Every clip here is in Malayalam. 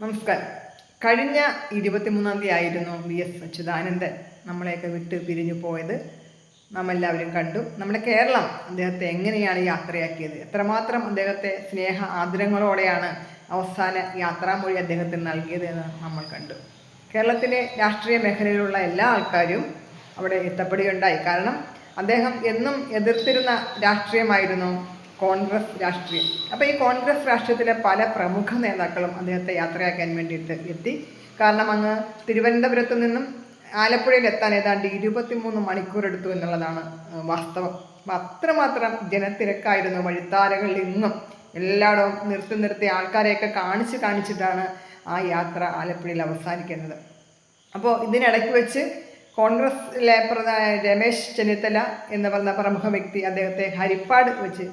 നമസ്കാരം. കഴിഞ്ഞ ഇരുപത്തിമൂന്നാം തീയതി ആയിരുന്നു വി എസ് അച്യുതാനന്ദൻ നമ്മളെയൊക്കെ വിട്ട് പിരിഞ്ഞു പോയത്. നാം എല്ലാവരും കണ്ടു. നമ്മുടെ കേരളം അദ്ദേഹത്തെ എങ്ങനെയാണ് യാത്രയാക്കിയത്? എത്രമാത്രം അദ്ദേഹത്തെ സ്നേഹ ആദരങ്ങളോടെയാണ് അവസാന യാത്രാമൊഴി അദ്ദേഹത്തിന് നൽകിയത് എന്ന് നമ്മൾ കണ്ടു. കേരളത്തിലെ രാഷ്ട്രീയ മേഖലയിലുള്ള എല്ലാ ആൾക്കാരും അവിടെ എത്തപ്പെടുകയുണ്ടായി. കാരണം അദ്ദേഹം എന്നും എതിർത്തിരുന്ന രാഷ്ട്രീയമായിരുന്നു കോൺഗ്രസ് രാഷ്ട്രീയം. അപ്പോൾ ഈ കോൺഗ്രസ് രാഷ്ട്രീയത്തിലെ പല പ്രമുഖ നേതാക്കളും അദ്ദേഹത്തെ യാത്രയാക്കാൻ വേണ്ടിയിട്ട് എത്തി. കാരണം അങ്ങ് തിരുവനന്തപുരത്ത് നിന്നും ആലപ്പുഴയിൽ എത്താൻ ഏതാണ്ട് ഇരുപത്തിമൂന്ന് മണിക്കൂർ എടുത്തു എന്നുള്ളതാണ് വാസ്തവം. അത്രമാത്രം ജനത്തിരക്കായിരുന്നു വഴിത്താരകളിൽ ഇന്നും എല്ലായിടവും നിർത്തി നിർത്തി ആൾക്കാരെയൊക്കെ കാണിച്ച് കാണിച്ചിട്ടാണ് ആ യാത്ര ആലപ്പുഴയിൽ അവസാനിക്കുന്നത്. അപ്പോൾ ഇതിനിടയ്ക്ക് വെച്ച് കോൺഗ്രസിലെ പ്രധാന രമേശ് ചെന്നിത്തല എന്ന് പറഞ്ഞ പ്രമുഖ വ്യക്തി അദ്ദേഹത്തെ ഹരിപ്പാട് വെച്ച്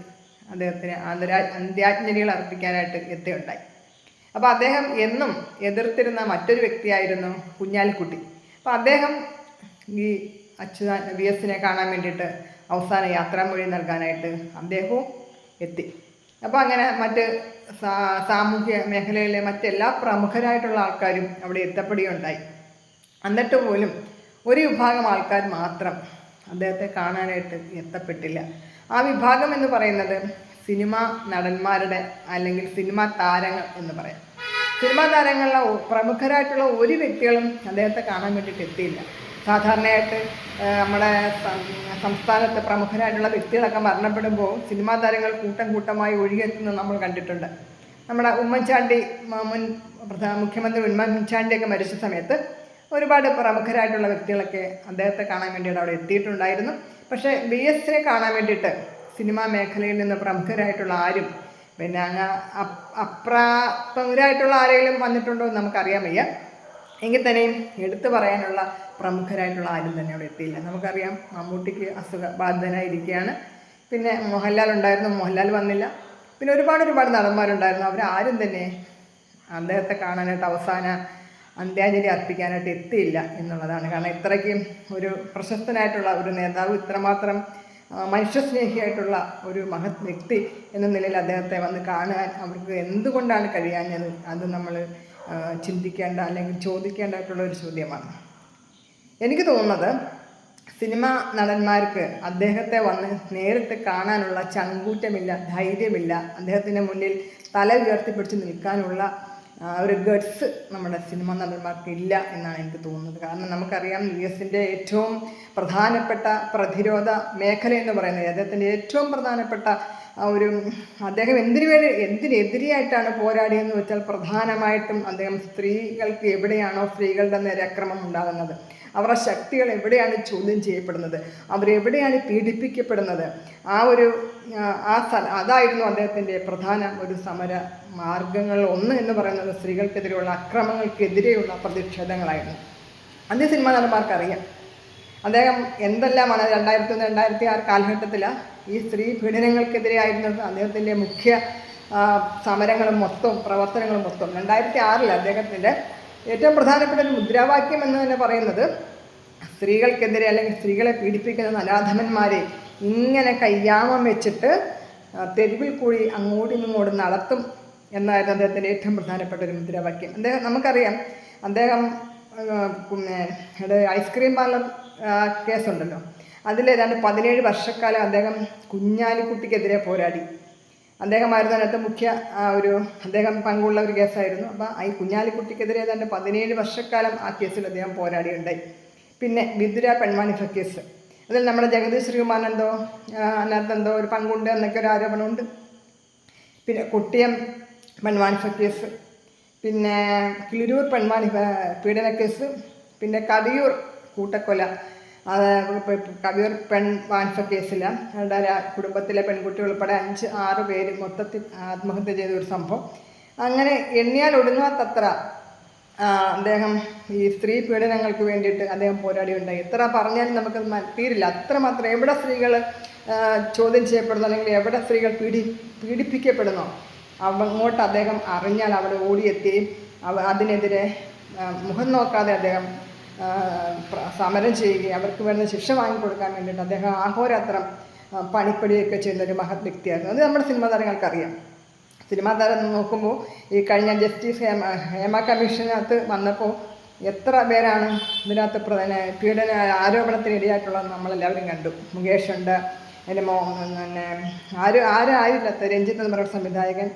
അദ്ദേഹത്തിന് അന്തരാ അന്ത്യാജ്ഞലികൾ അർപ്പിക്കാനായിട്ട് എത്തുകയുണ്ടായി അപ്പോൾ അദ്ദേഹം എന്നും എതിർത്തിരുന്ന മറ്റൊരു വ്യക്തിയായിരുന്നു കുഞ്ഞാലിക്കുട്ടി. അപ്പോൾ അദ്ദേഹം ഈ അച്യുതാ വി എസിനെ കാണാൻ വേണ്ടിയിട്ട് അവസാന യാത്രാമൊഴി നൽകാനായിട്ട് അദ്ദേഹവും എത്തി. അപ്പോൾ അങ്ങനെ മറ്റ് സാമൂഹ്യ മേഖലയിലെ മറ്റെല്ലാ പ്രമുഖരായിട്ടുള്ള ആൾക്കാരും അവിടെ എത്തപ്പെടുകയുണ്ടായി. എന്നിട്ട് പോലും ഒരു വിഭാഗം ആൾക്കാർ മാത്രം അദ്ദേഹത്തെ കാണാനായിട്ട് എത്തപ്പെട്ടില്ല. ആ വിഭാഗം എന്ന് പറയുന്നത് സിനിമ നടന്മാരുടെ അല്ലെങ്കിൽ സിനിമാ താരങ്ങൾ എന്ന് പറയാം. സിനിമാ താരങ്ങളിലെ പ്രമുഖരായിട്ടുള്ള ഒരു വ്യക്തികളും അദ്ദേഹത്തെ കാണാൻ വേണ്ടിയിട്ട് എത്തിയില്ല. സാധാരണയായിട്ട് നമ്മുടെ സംസ്ഥാനത്തെ പ്രമുഖരായിട്ടുള്ള വ്യക്തികളൊക്കെ മരണപ്പെടുമ്പോൾ സിനിമാ താരങ്ങൾ കൂട്ടം കൂട്ടമായി ഒഴുകിയെത്തുന്നത് നമ്മൾ കണ്ടിട്ടുണ്ട്. നമ്മുടെ ഉമ്മൻചാണ്ടി മുൻ പ്രധാന മുഖ്യമന്ത്രി ഉമ്മൻചാണ്ടിയൊക്കെ മരിച്ച സമയത്ത് ഒരുപാട് പ്രമുഖരായിട്ടുള്ള വ്യക്തികളൊക്കെ അദ്ദേഹത്തെ കാണാൻ വേണ്ടിയിട്ട് അവിടെ എത്തിയിട്ടുണ്ടായിരുന്നു. പക്ഷേ ബി എസിനെ കാണാൻ വേണ്ടിയിട്ട് സിനിമാ മേഖലയിൽ നിന്ന് പ്രമുഖരായിട്ടുള്ള ആരും പിന്നെ അങ്ങ് അപ് അപ്രാപ്തരായിട്ടുള്ള ആരെങ്കിലും വന്നിട്ടുണ്ടോ എന്ന് നമുക്കറിയാൻ വയ്യ. എങ്കിൽ തന്നെയും എടുത്തു പറയാനുള്ള പ്രമുഖരായിട്ടുള്ള ആരും തന്നെ അവിടെ എത്തിയില്ല. നമുക്കറിയാം മമ്മൂട്ടിക്ക് അസുഖബാധിതനായിരിക്കുകയാണ്. പിന്നെ മോഹൻലാൽ ഉണ്ടായിരുന്നു മോഹൻലാൽ വന്നില്ല. പിന്നെ ഒരുപാട് ഒരുപാട് നടന്മാരുണ്ടായിരുന്നു. അവരാരും തന്നെ അദ്ദേഹത്തെ കാണാനായിട്ട് അവസാന അന്ത്യാഞ്ജലി അർപ്പിക്കാനായിട്ട് എത്തിയില്ല എന്നുള്ളതാണ്. കാരണം ഇത്രയ്ക്കും ഒരു പ്രശസ്തനായിട്ടുള്ള ഒരു നേതാവ് ഇത്രമാത്രം മനുഷ്യസ്നേഹിയായിട്ടുള്ള ഒരു മഹത് വ്യക്തി എന്ന നിലയിൽ അദ്ദേഹത്തെ വന്ന് കാണാൻ അവർക്ക് എന്തുകൊണ്ടാണ് കഴിയാഞ്ഞത്? അത് നമ്മൾ ചിന്തിക്കേണ്ട അല്ലെങ്കിൽ ചോദിക്കേണ്ടതായിട്ടുള്ള ഒരു ചോദ്യമാണ്. എനിക്ക് തോന്നുന്നത് സിനിമ നടന്മാർക്ക് അദ്ദേഹത്തെ വന്ന് നേരിട്ട് കാണാനുള്ള ചങ്കൂറ്റമില്ല ധൈര്യമില്ല അദ്ദേഹത്തിന്റെ മുന്നിൽ തല ഉയർത്തിപ്പിടിച്ച് നിൽക്കാനുള്ള ആ, ഒരു ഗഡ്സ് നമ്മുടെ സിനിമ നടന്മാർക്ക് ഇല്ല എന്നാണ് എനിക്ക് തോന്നുന്നത്. കാരണം നമുക്കറിയാം യു എസിന്റെ ഏറ്റവും പ്രധാനപ്പെട്ട പ്രതിരോധ മേഖല എന്ന് പറയുന്നത് അദ്ദേഹത്തിന്റെ ഏറ്റവും പ്രധാനപ്പെട്ട ആ ഒരു അദ്ദേഹം എന്തിനു വേണ്ടി എന്തിനെതിരെയായിട്ടാണ് പോരാടിയെന്ന് വെച്ചാൽ പ്രധാനമായിട്ടും അദ്ദേഹം സ്ത്രീകൾക്ക് എവിടെയാണോ സ്ത്രീകളുടെ നേരെ അക്രമം ഉണ്ടാകുന്നത്. അവരുടെ ശക്തികൾ എവിടെയാണ് ചോദ്യം ചെയ്യപ്പെടുന്നത്? അവരെവിടെയാണ് പീഡിപ്പിക്കപ്പെടുന്നത്? ആ ഒരു ആ, സ്ഥല അതായിരുന്നു അദ്ദേഹത്തിന്റെ പ്രധാന ഒരു സമര മാർഗങ്ങൾ. ഒന്ന് എന്ന് പറയുന്നത് സ്ത്രീകൾക്കെതിരെയുള്ള അക്രമങ്ങൾക്കെതിരെയുള്ള പ്രതിഷേധങ്ങളായിരുന്നു. അന്ന് സിനിമാ നടന്മാർക്കറിയാം. അദ്ദേഹം എന്തെല്ലാമാണ് രണ്ടായിരത്തി ഒന്ന് രണ്ടായിരത്തി ആറ് കാലഘട്ടത്തിൽ ഈ സ്ത്രീ പീഡനങ്ങൾക്കെതിരെയായിരുന്നത് അദ്ദേഹത്തിന്റെ മുഖ്യ സമരങ്ങളും മൊത്തം പ്രവർത്തനങ്ങളും മൊത്തം രണ്ടായിരത്തി ആറിൽ അദ്ദേഹത്തിന്റെ ഏറ്റവും പ്രധാനപ്പെട്ട ഒരു മുദ്രാവാക്യം എന്ന് തന്നെ പറയുന്നത് സ്ത്രീകൾക്കെതിരെ അല്ലെങ്കിൽ സ്ത്രീകളെ പീഡിപ്പിക്കുന്ന അനാഥമന്മാരെ ഇങ്ങനെ കയ്യാമം വെച്ചിട്ട് തെരുവിൽ കൂടി അങ്ങോട്ടും ഇങ്ങോട്ടും നടത്തും എന്നായിരുന്നു അദ്ദേഹത്തിന്റെ ഏറ്റവും പ്രധാനപ്പെട്ട ഒരു മുദ്രാവാക്യം. അദ്ദേഹം നമുക്കറിയാം അദ്ദേഹം പിന്നെ ഐസ്ക്രീം പാർലർ കേസുണ്ടല്ലോ. അതിൽ ഏതാണ്ട് പതിനേഴ് വർഷക്കാലം അദ്ദേഹം കുഞ്ഞാലിക്കുട്ടിക്കെതിരെ പോരാടി. അദ്ദേഹമായിരുന്നു അതിനകത്ത് മുഖ്യ ഒരു അദ്ദേഹം പങ്കുള്ള ഒരു കേസായിരുന്നു. അപ്പോൾ ഈ കുഞ്ഞാലിക്കുട്ടിക്കെതിരെ തന്നെ പതിനേഴ് വർഷക്കാലം ആ കേസിൽ അദ്ദേഹം പോരാടിയുണ്ടായി. പിന്നെ വിദുര പെൺമാണിഫ കേസ്. അതിൽ നമ്മുടെ ജഗദീഷ് ശ്രീകുമാർ എന്തോ അതിനകത്ത് എന്തോ ഒരു പങ്കുണ്ട് എന്നൊക്കെ ഒരു ആരോപണമുണ്ട്. പിന്നെ കുട്ടിയം പെൺമാണിഫ കേസ്. പിന്നെ കിളിരൂർ പെൺമാണിഫ പീഡന കേസ് പിന്നെ കടിയൂർ കൂട്ടക്കൊല. അത് ഇപ്പൊ പെൺ പെൺവാണിഭ കേസിൽ അവരുടെ കുടുംബത്തിലെ പെൺകുട്ടികൾ ഉൾപ്പെടെ അഞ്ച് ആറ് പേര് മൊത്തത്തിൽ ആത്മഹത്യ ചെയ്ത ഒരു സംഭവം. അങ്ങനെ എണ്ണിയാൽ ഒടുങ്ങാത്തത്ര അദ്ദേഹം ഈ സ്ത്രീ പീഡനങ്ങൾക്ക് വേണ്ടിയിട്ട് അദ്ദേഹം പോരാടിയുണ്ടായി എത്ര പറഞ്ഞാലും നമുക്ക് തീരില്ല. അത്രമാത്രം എവിടെ സ്ത്രീകൾ ചോദ്യം ചെയ്യപ്പെടുന്നു? അല്ലെങ്കിൽ എവിടെ സ്ത്രീകൾ പീഡി പീഡിപ്പിക്കപ്പെടുന്നോ? അങ്ങോട്ട് അദ്ദേഹം അറിഞ്ഞാൽ അവിടെ ഓടിയെത്തി. അതിനെതിരെ മുഖം നോക്കാതെ അദ്ദേഹം സമരം ചെയ്യുകയും അവർക്ക് വേണ്ട ശിക്ഷ വാങ്ങിക്കൊടുക്കാൻ വേണ്ടിയിട്ട് അദ്ദേഹം ആഹോരാത്രം പണിപ്പടിയൊക്കെ ചെയ്യുന്ന ഒരു മഹത് വ്യക്തിയായിരുന്നു. അത് നമ്മുടെ സിനിമാ താരങ്ങൾക്കറിയാം. സിനിമാ താരം നോക്കുമ്പോൾ ഈ കഴിഞ്ഞ ജസ്റ്റിസ് ഹേമ ഹേമ കമ്മീഷനകത്ത് വന്നപ്പോൾ എത്ര പേരാണ് ഇതിനകത്ത് പ്രധാന പീഡന ആരോപണത്തിന് ഇടയായിട്ടുള്ളത് നമ്മളെല്ലാവരും കണ്ടു. മുകേഷ് ഉണ്ട് എന്റെ മോ പിന്നെ ആരും ആരും ആയില്ലാത്ത രഞ്ജിത്ത് എന്ന് പറയുന്ന സംവിധായകൻ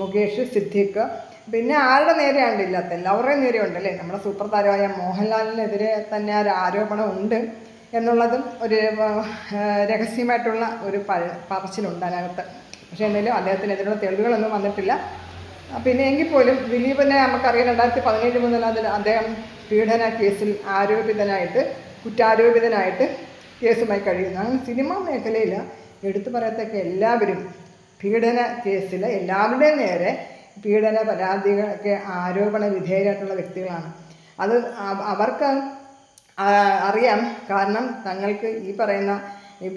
മുകേഷ് സിദ്ദീഖ് പിന്നെ ആരുടെ നേരെയാണ് ഇല്ലാത്ത എല്ലാവരുടെയും നേരെ ഉണ്ടല്ലേ? നമ്മുടെ സൂപ്പർ താരമായ മോഹൻലാലിനെതിരെ തന്നെ ഒരു ആരോപണം ഉണ്ട് എന്നുള്ളതും ഒരു രഹസ്യമായിട്ടുള്ള ഒരു പറച്ചിലുണ്ട് അതിനകത്ത്. പക്ഷേ എന്തായാലും അദ്ദേഹത്തിനെതിരെയുള്ള തെളിവുകളൊന്നും വന്നിട്ടില്ല. പിന്നെ എങ്കിൽ പോലും ദിലീപിനെ നമുക്കറിയാം രണ്ടായിരത്തി പതിനേഴ് മുതൽ അതിൽ അദ്ദേഹം പീഡന കേസിൽ ആരോപിതനായിട്ട് കുറ്റാരോപിതനായിട്ട് കേസുമായി കഴിയുന്നു. അങ്ങനെ സിനിമാ മേഖലയിൽ എടുത്തു പറയത്തക്ക എല്ലാവരും പീഡന കേസിൽ എല്ലാവരുടെയും നേരെ പീഡന പരാതികളൊക്കെ ആരോപണ വിധേയരായിട്ടുള്ള വ്യക്തികളാണ്. അത് അവർക്ക് അറിയാം. കാരണം തങ്ങൾക്ക് ഈ പറയുന്ന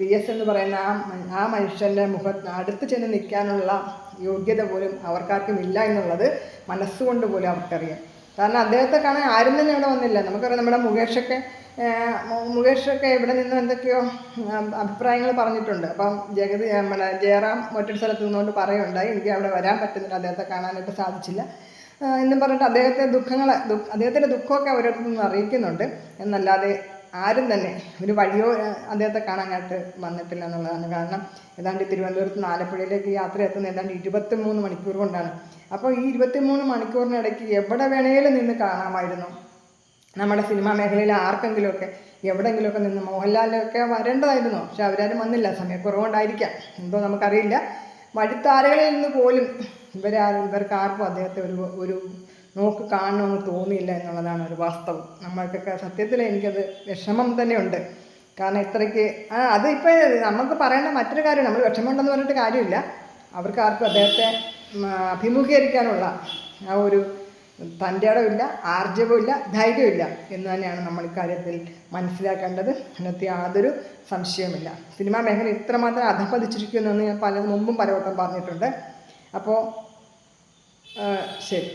ബി എസ് എന്ന് പറയുന്ന ആ ആ മനുഷ്യന്റെ മുഖത്ത് അടുത്ത് ചെന്ന് നിൽക്കാനുള്ള യോഗ്യത പോലും അവർക്കാർക്കും ഇല്ല എന്നുള്ളത് മനസ്സുകൊണ്ട് പോലും അവർക്കറിയാം. കാരണം അദ്ദേഹത്തെ കാണാൻ ആരും തന്നെ ഇവിടെ വന്നില്ല. നമുക്കറിയാം നമ്മുടെ മുകേഷൊക്കെ മുകേഷൊക്കെ ഇവിടെ നിന്നും എന്തൊക്കെയോ അഭിപ്രായങ്ങൾ പറഞ്ഞിട്ടുണ്ട്. അപ്പം ജഗതി നമ്മുടെ ജയറാം മറ്റൊരു സ്ഥലത്ത് നിന്നുകൊണ്ട് പറയുണ്ടായി. എനിക്ക് അവിടെ വരാൻ പറ്റുന്നില്ല. അദ്ദേഹത്തെ കാണാനായിട്ട് സാധിച്ചില്ല. എന്നും പറഞ്ഞിട്ട് അദ്ദേഹത്തെ ദുഃഖങ്ങൾ അദ്ദേഹത്തിന്റെ ദുഃഖമൊക്കെ അവരടുത്ത് നിന്ന് അറിയിക്കുന്നുണ്ട്. എന്നല്ലാതെ ആരും തന്നെ ഒരു വഴിയോ അദ്ദേഹത്തെ കാണാനായിട്ട് വന്നിട്ടില്ല എന്നുള്ളതാണ് കാരണം. ഏതാണ്ട് തിരുവനന്തപുരത്ത് നിന്ന് ആലപ്പുഴയിലേക്ക് യാത്ര എത്തുന്ന ഏതാണ്ട് ഇരുപത്തി മൂന്ന് മണിക്കൂർ കൊണ്ടാണ്. അപ്പോൾ ഈ ഇരുപത്തി മൂന്ന് മണിക്കൂറിനിടയ്ക്ക് എവിടെ വേണേലും നിന്ന് കാണാമായിരുന്നു. നമ്മുടെ സിനിമാ മേഖലയിൽ ആർക്കെങ്കിലുമൊക്കെ എവിടെയെങ്കിലുമൊക്കെ നിന്ന് മോഹൻലാലൊക്കെ വരേണ്ടതായിരുന്നു. പക്ഷെ അവരാരും വന്നില്ല. സമയക്കുറവുകൊണ്ടായിരിക്കാം എന്തോ നമുക്കറിയില്ല. വഴിത്താരകളിൽ നിന്ന് പോലും ഇവരാരും ഇവർക്ക് ആർക്കും അദ്ദേഹത്തെ ഒരു ഒരു നോക്ക് കാണണമെന്ന് തോന്നിയില്ല എന്നുള്ളതാണ് ഒരു വാസ്തവം. നമ്മൾക്കൊക്കെ സത്യത്തിൽ എനിക്കത് വിഷമം തന്നെയുണ്ട്. കാരണം ഇത്രയ്ക്ക് ആ അത് ഇപ്പോൾ നമുക്ക് പറയേണ്ട മറ്റൊരു കാര്യം നമ്മൾ വിഷമമുണ്ടെന്ന് പറഞ്ഞിട്ട് കാര്യമില്ല. അവർക്ക് ആർക്കും അദ്ദേഹത്തെ അഭിമുഖീകരിക്കാനുള്ള ആ ഒരു തന്റെ ആർജവുമില്ല ധൈര്യമില്ല എന്ന് തന്നെയാണ് നമ്മൾ ഇക്കാര്യത്തിൽ മനസ്സിലാക്കേണ്ടത്. അതിനകത്ത് യാതൊരു സംശയവുമില്ല. സിനിമാ മേഖല ഇത്രമാത്രം അധപ്പതിച്ചിരിക്കുമെന്ന് ഞാൻ പല മുമ്പും പലവട്ടം പറഞ്ഞിട്ടുണ്ട്. അപ്പോൾ ശരി.